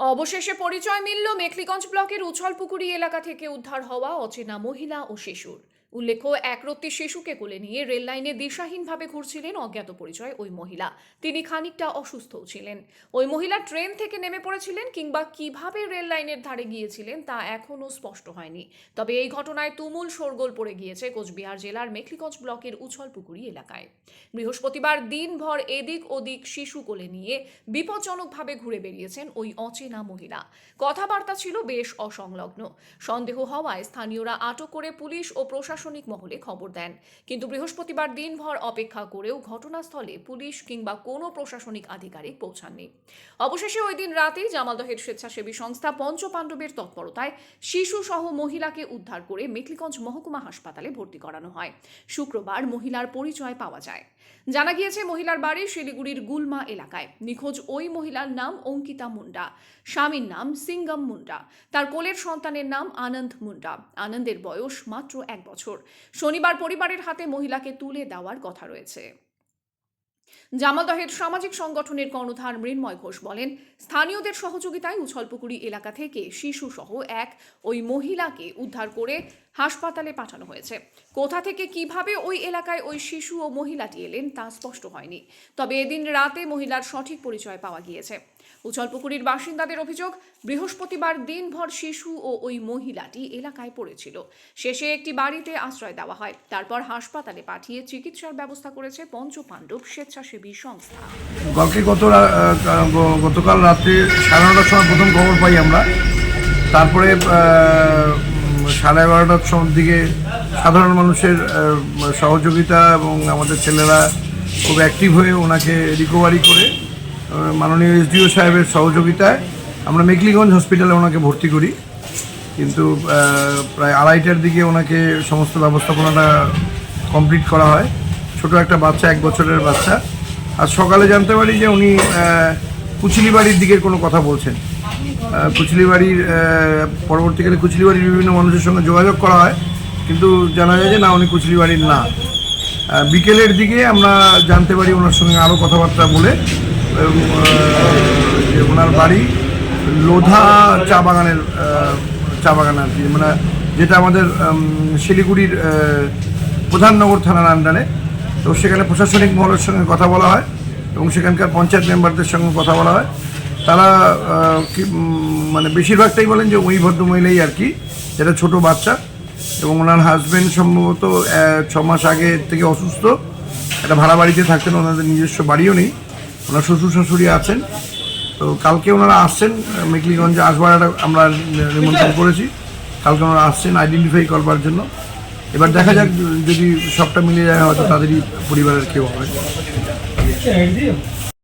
অবশেষে পরিচয় মিলল মেখলিগঞ্জ ব্লকের উছলপুকুরি এলাকা থেকে উদ্ধার হওয়া অচেনা মহিলা ও শিশুর। উল্লেখ্য একরত্তি শিশুকে কোলে নিয়ে রেল লাইনে দিশাহীনভাবে ঘুরছিলেন অজ্ঞাত পরিচয় ওই মহিলা। তিনি খানিকটা অসুস্থও ছিলেন। ওই মহিলা ট্রেন থেকে নেমে পড়েছিলেন কিংবা কীভাবে রেল লাইনের ধারে গিয়েছিলেন তা এখনও স্পষ্ট হয়নি। তবে এই ঘটনায় তুমুল শোরগোল পড়ে গিয়েছে কোচবিহার জেলার মেখলিগঞ্জ ব্লকের উছলপুকুরি এলাকায়। বৃহস্পতিবার দিনভর এদিক ওদিক শিশু কোলে নিয়ে বিপজ্জনকভাবে ঘুরে বেরিয়েছেন ওই অচেনা মহিলা। কথাবার্তা ছিল বেশ অসংলগ্ন। সন্দেহ হওয়ায় স্থানীয়রা আটক করে পুলিশ ও প্রশাসনিক মহলে খবর দেন। কিন্তু বৃহস্পতিবার দিনভর অপেক্ষা করেও ঘটনাস্থলে পুলিশ কিংবা কোনো প্রশাসনিক আধিকারিক পৌঁছাননি। অবশেষে ওই দিন রাতেই জামালদহের স্বেচ্ছাসেবী সংস্থা পঞ্চপাণ্ডবের তৎপরতায় শিশু সহ মহিলাকে উদ্ধার করে মেখলিগঞ্জ মহকুমা হাসপাতালে ভর্তি করানো হয়। শুক্রবার মহিলার পরিচয় পাওয়া যায়। জানা গিয়েছে, মহিলার বাড়ি শিলিগুড়ির গুলমা এলাকায়। নিখোঁজ ওই মহিলার নাম অঙ্কিতা মুন্ডা। স্বামীর নাম সিঙ্গম মুন্ডা। তার কোলের সন্তানের নাম আনন্দ মুন্ডা। আনন্দের বয়স মাত্র এক বছর। শনিবার পরিবারের হাতে মহিলাকে তুলে দেওয়ার কথা রয়েছে। জামালদহের সামাজিক সংগঠনের কর্ণধার মৃন্ময় ঘোষ বলেন, স্থানীয়দের সহযোগিতায় উছলপুকুরি এলাকা থেকে শিশু সহ এক ওই মহিলাকে উদ্ধার করে হাসপাতালে পাঠানো হয়েছে। কোথা থেকে কীভাবে ওই এলাকায় ওই শিশু ও মহিলাটি এলেন তা স্পষ্ট হয়নি। তবে এদিন রাতে মহিলার সঠিক পরিচয় পাওয়া গিয়েছে। উছলপুকুরির বাসিন্দাদের অভিযোগ, বৃহস্পতিবার দিনভর শিশু ও ওই মহিলাটি এলাকায় পড়েছিল। শেষে একটি বাড়িতে আশ্রয় দেওয়া হয়। তারপর হাসপাতালে পাঠিয়ে চিকিৎসার ব্যবস্থা করেছে পঞ্চপাণ্ডব স্বেচ্ছাসেবী সংস্থা। কালকে গত গতকাল রাত্রে সাড়ে নটার সময় প্রথম খবর পাই আমরা। তারপরে সাড়ে এগারোটার সময় দিকে সাধারণ মানুষের সহযোগিতা এবং আমাদের ছেলেরা খুব অ্যাক্টিভ হয়ে ওনাকে রিকভারি করে মাননীয় এসডিও সাহেবের সহযোগিতায় আমরা মেকলিগঞ্জ হসপিটালে ওনাকে ভর্তি করি। কিন্তু প্রায় আড়াইটার দিকে ওনাকে সমস্ত ব্যবস্থাপনাটা কমপ্লিট করা হয়। ছোট একটা বাচ্চা, এক বছরের বাচ্চা। আর সকালে জানতে পারি যে উনি কুচিলিবাড়ির দিকের কোনো কথা বলছেন। কুচিলিবাড়ির পরবর্তীকালে কুচিলিবাড়ির বিভিন্ন মানুষের সঙ্গে যোগাযোগ করা হয়। কিন্তু জানা যায় যে না, উনি কুচিলিবাড়ির না। বিকেলের দিকে আমরা জানতে পারি ওনার সঙ্গে আরও কথাবার্তা বলে ওনার বাড়ি লোধা চা বাগানের চা বাগান আর কি। মানে যেটা আমাদের শিলিগুড়ির আহ, প্রধাননগর থানার আন্ডারে। তো সেখানে প্রশাসনিক মহলের সঙ্গে কথা বলা হয় এবং সেখানকার পঞ্চায়েত মেম্বারদের সঙ্গে কথা বলা হয়। তারা মানে বেশিরভাগটাই বলেন যে ওই ভদ্রমহিলাই আর কি যেটা ছোট বাচ্চা এবং ওনার হাজব্যান্ড সম্ভবত ছ মাস আগে থেকে অসুস্থ। একটা ভাড়া বাড়িতে থাকতেন ওনাদের নিজস্ব বাড়িও নেই। ওনার শ্বশুর শাশুড়ি আছেন। তো কালকে ওনারা আসছেন, মেকলিগঞ্জে আসবার আমরা নিমন্ত্রণ করেছি। কালকে ওনারা আসছেন আইডেন্টিফাই করবার জন্য। এবার দেখা যাক, যদি সবটা মিলে যায় হয়তো তাদেরই পরিবারের কেউ হবে।